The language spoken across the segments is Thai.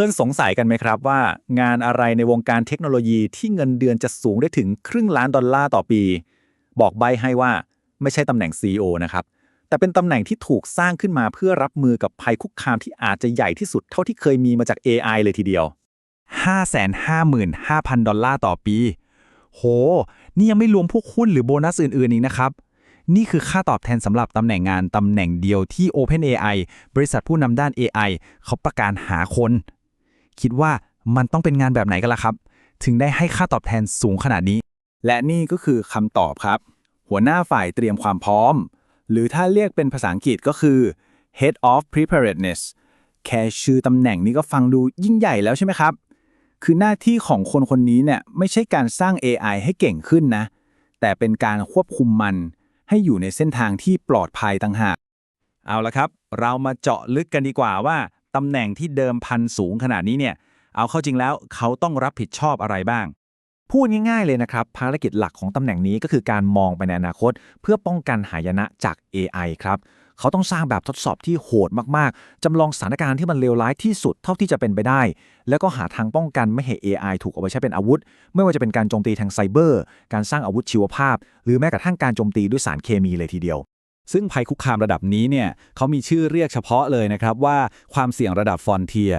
เคยสงสัยกันไหมครับว่างานอะไรในวงการเทคโนโลยีที่เงินเดือนจะสูงได้ถึงครึ่งล้านดอลลาร์ต่อปี บอกใบให้ว่าไม่ใช่ตำแหน่ง CEO นะครับ แต่เป็นตำแหน่งที่ถูกสร้างขึ้นมาเพื่อรับมือกับภัยคุกคามที่อาจจะใหญ่ที่สุดเท่าที่เคยมีมาจาก AI เลยทีเดียว 555,000 ดอลลาร์ต่อปี โห นี่ยังไม่รวมพวกหุ้นหรือโบนัสอื่นๆอีกนะครับ นี่คือค่าตอบแทนสำหรับตำแหน่งงานตำแหน่งเดียวที่ OpenAI บริษัทผู้นำด้าน AI เขาประกาศหาคน คิดว่ามันต้องเป็นงานแบบไหนกันล่ะครับ ถึงได้ให้ค่าตอบแทนสูงขนาดนี้ และนี่ก็คือคำตอบครับ หัวหน้าฝ่ายเตรียมความพร้อม หรือถ้าเรียกเป็นภาษาอังกฤษก็คือ head of preparedness แค่ชื่อตำแหน่งนี้ก็ฟังดูยิ่งใหญ่แล้วใช่ไหมครับ คือหน้าที่ของคนคนนี้เนี่ยไม่ใช่การสร้าง AI ให้เก่งขึ้นนะ แต่เป็นการควบคุมมัน ให้อยู่ในเส้นทางที่ปลอดภัยต่างหาก เอาละครับ เรามาเจาะลึกกันดีกว่าว่า ตำแหน่งที่เดิมพันสูงขนาดนี้เนี่ย เอาเข้าจริงแล้วเขาต้องรับผิดชอบอะไรบ้าง พูดง่ายๆเลยนะครับ ภารกิจหลักของตำแหน่งนี้ก็คือการมองไปในอนาคต เพื่อป้องกันหายนะจาก AI ครับเขาต้องสร้างแบบทดสอบที่โหดมากๆ จำลองสถานการณ์ที่มันเลวร้ายที่สุดเท่าที่จะเป็นไปได้ แล้วก็หาทางป้องกันไม่ให้ AI ถูกเอาไปใช้เป็นอาวุธ ไม่ว่าจะเป็นการโจมตีทางไซเบอร์ การสร้างอาวุธชีวภาพ หรือแม้กระทั่งการโจมตีด้วยสารเคมีเลยทีเดียว ซึ่งภัยคุกคามระดับนี้เนี่ยเขามีชื่อเรียกเฉพาะเลยนะครับว่าความเสี่ยงระดับฟอนเทีย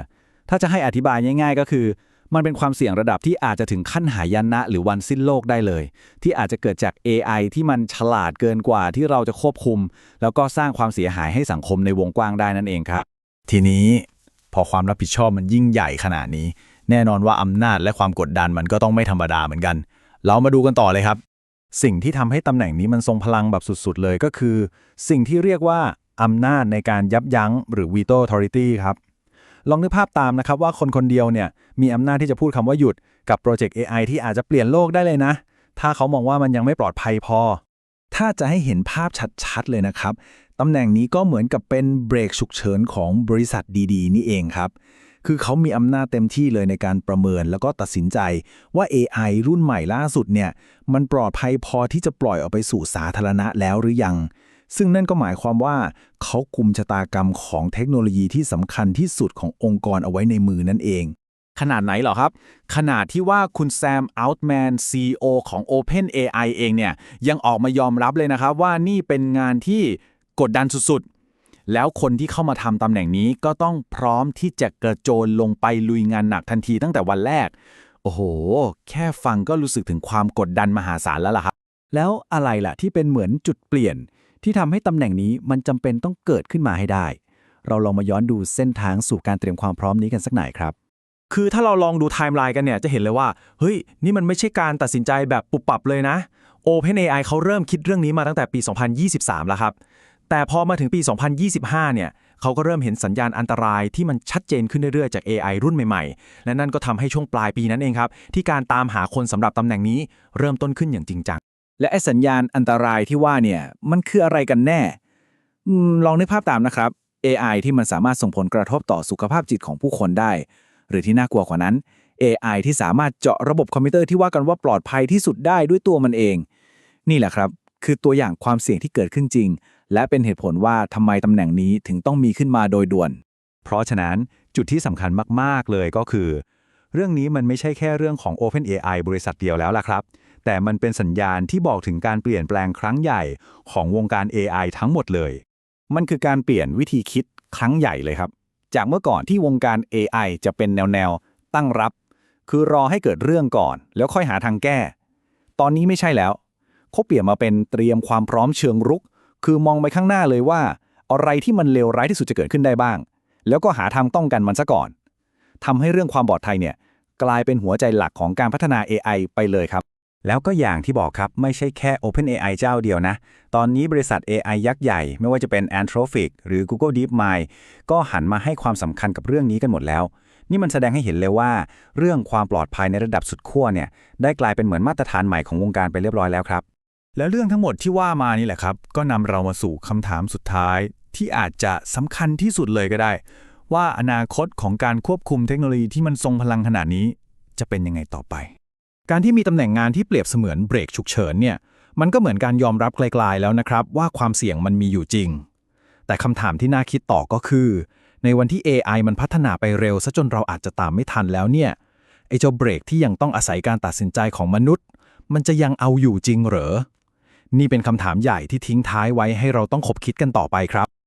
ถ้าจะให้อธิบายง่าย ๆ ก็คือ มันเป็นความเสี่ยงระดับที่อาจจะถึงขั้นหายนะ หรือวันสิ้นโลกได้เลย ที่อาจจะเกิดจาก AI ที่มันฉลาดเกินกว่าที่เราจะควบคุม แล้วก็สร้างความเสียหายให้สังคมในวงกว้างได้นั่นเองครับ ทีนี้พอความรับผิดชอบมันยิ่งใหญ่ขนาดนี้ แน่นอนว่าอำนาจและความกดดันมันก็ต้องไม่ธรรมดาเหมือนกัน เรามาดูกันต่อเลยครับ สิ่งที่ทำให้ตำแหน่งนี้มันทรงพลังแบบสุดๆเลยก็คือ สิ่งที่เรียกว่าอำนาจในการยับยั้งหรือ veto authority ครับ ลองนึกภาพตามนะครับว่าคนคนเดียวเนี่ยมีอำนาจที่จะพูดคำว่าหยุดกับโปรเจกต์ AI ที่อาจจะเปลี่ยนโลกได้เลยนะ ถ้าเขามองว่ามันยังไม่ปลอดภัยพอ ถ้าจะให้เห็นภาพชัดๆเลยนะครับตำแหน่งนี้ก็เหมือนกับเป็นเบรกฉุกเฉินของบริษัทดีๆ นี่เองครับ คือเขามีอำนาจเต็มที่เลยในการประเมินแล้วก็ตัดสินใจว่า AI รุ่นใหม่ล่าสุดเนี่ยมันปลอดภัยพอที่จะปล่อยออกไปสู่สาธารณะแล้วหรือยัง ซึ่งนั่นก็หมายความว่าเขากุมชะตากรรมของเทคโนโลยีที่สำคัญที่สุดขององค์กรเอาไว้ในมือนั่นเอง ขนาดไหนเหรอครับ ขนาดที่ว่าคุณแซมอัลต์แมน CEO ของ OpenAI เองเนี่ยยังออกมายอมรับเลยนะครับว่านี่เป็นงานที่กดดันสุดๆ แล้วคนที่เข้ามาทำตำแหน่งนี้ก็ต้องพร้อมที่จะกระโจนลงไปลุยงานหนักทันทีตั้งแต่วันแรก โอ้โห แค่ฟังก็รู้สึกถึงความกดดันมหาศาลแล้วล่ะครับ แล้วอะไรล่ะที่เป็นเหมือนจุดเปลี่ยน ที่ทำให้ตำแหน่งนี้มันจำเป็นต้องเกิดขึ้นมาให้ได้ เราลองมาย้อนดูเส้นทางสู่การเตรียมความพร้อมนี้กันสักหน่อยครับคือถ้าเราลองดูไทม์ไลน์กันเนี่ย จะเห็นเลยว่า เฮ้ย นี่มันไม่ใช่การตัดสินใจแบบปุบปับเลยนะ OpenAI เขาเริ่มคิดเรื่องนี้มาตั้งแต่ปี 2023 แล้วครับ แต่พอมาถึงปี 2025 เนี่ยเขาก็เริ่มเห็นสัญญาณอันตรายที่มันชัดเจนขึ้นเรื่อยๆ จาก AI รุ่นใหม่ๆ และนั่นก็ทำให้ช่วงปลายปีนั้นเองครับ ที่การตามหาคนสำหรับตำแหน่งนี้เริ่มต้นขึ้นอย่างจริงจัง และไอ้สัญญาณอันตรายที่ว่าเนี่ยมันคืออะไรกันแน่ลองนึกภาพตามนะครับ AI ที่มันสามารถส่งผลกระทบต่อสุขภาพจิตของผู้คนได้ หรือที่น่ากลัวกว่านั้น AI ที่สามารถเจาะระบบคอมพิวเตอร์ที่ว่ากันว่าปลอดภัยที่สุดได้ด้วยตัวมันเอง นี่แหละครับ คือตัวอย่างความเสี่ยงที่เกิดขึ้นจริง และเป็นเหตุผลว่าทำไมตำแหน่งนี้ถึงต้องมีขึ้นมาโดยด่วน เพราะฉะนั้นจุดที่สำคัญมาก ๆ เลยก็คือ เรื่องนี้มันไม่ใช่แค่เรื่องของ OpenAI บริษัทเดียวแล้วล่ะครับ แต่มันเป็นสัญญาณที่บอกถึงการเปลี่ยนแปลงครั้งใหญ่ของวงการ AI ทั้งหมดเลย มันคือการเปลี่ยนวิธีคิดครั้งใหญ่เลยครับ จากเมื่อก่อนที่วงการ AI จะเป็นแนวๆตั้งรับ คือรอให้เกิดเรื่องก่อน แล้วค่อยหาทางแก้ ตอนนี้ไม่ใช่แล้วเขาเปลี่ยนมาเป็นเตรียมความพร้อมเชิงรุก คือมองไปข้างหน้าเลยว่า อะไรที่มันเลวร้ายที่สุดจะเกิดขึ้นได้บ้าง แล้วก็หาทางป้องกันมันซะก่อนทำให้เรื่องความปลอดภัยเนี่ยกลายเป็นหัวใจหลักของการพัฒนา AI ไปเลยครับ แล้วก็อย่างที่บอกครับไม่ใช่แค่ OpenAI เจ้าเดียวนะ ตอนนี้บริษัท AI ยักษ์ใหญ่ ไม่ว่าจะเป็น Anthropic หรือ Google DeepMind ก็หันมาให้ความสำคัญกับเรื่องนี้กันหมดแล้ว นี่มันแสดงให้เห็นเลยว่า เรื่องความปลอดภัยในระดับสุดขั้วเนี่ยได้กลายเป็นเหมือนมาตรฐานใหม่ของวงการไปเรียบร้อยแล้วครับ และเรื่องทั้งหมดที่ว่ามานี่แหละครับ ก็นำเรามาสู่คำถามสุดท้าย ที่อาจจะสำคัญที่สุดเลยก็ได้ ว่าอนาคตของการควบคุมเทคโนโลยีที่มันทรงพลังขนาดนี้ จะเป็นยังไงต่อไป การที่มีตำแหน่งงานที่เปรียบเสมือนเบรกฉุกเฉินเนี่ยมันก็เหมือนการยอมรับไกลๆแล้วนะครับ ว่าความเสี่ยงมันมีอยู่จริง แต่คำถามที่น่าคิดต่อก็คือ ในวันที่ AI มันพัฒนาไปเร็วซะจนเราอาจจะตามไม่ทันแล้วเนี่ยไอ้เจ้าเบรกที่ยังต้องอาศัยการตัดสินใจของมนุษย์ มันจะยังเอาอยู่จริงเหรอ นี่เป็นคำถามใหญ่ที่ทิ้งท้ายไว้ให้เราต้องคบคิดกันต่อไปครับ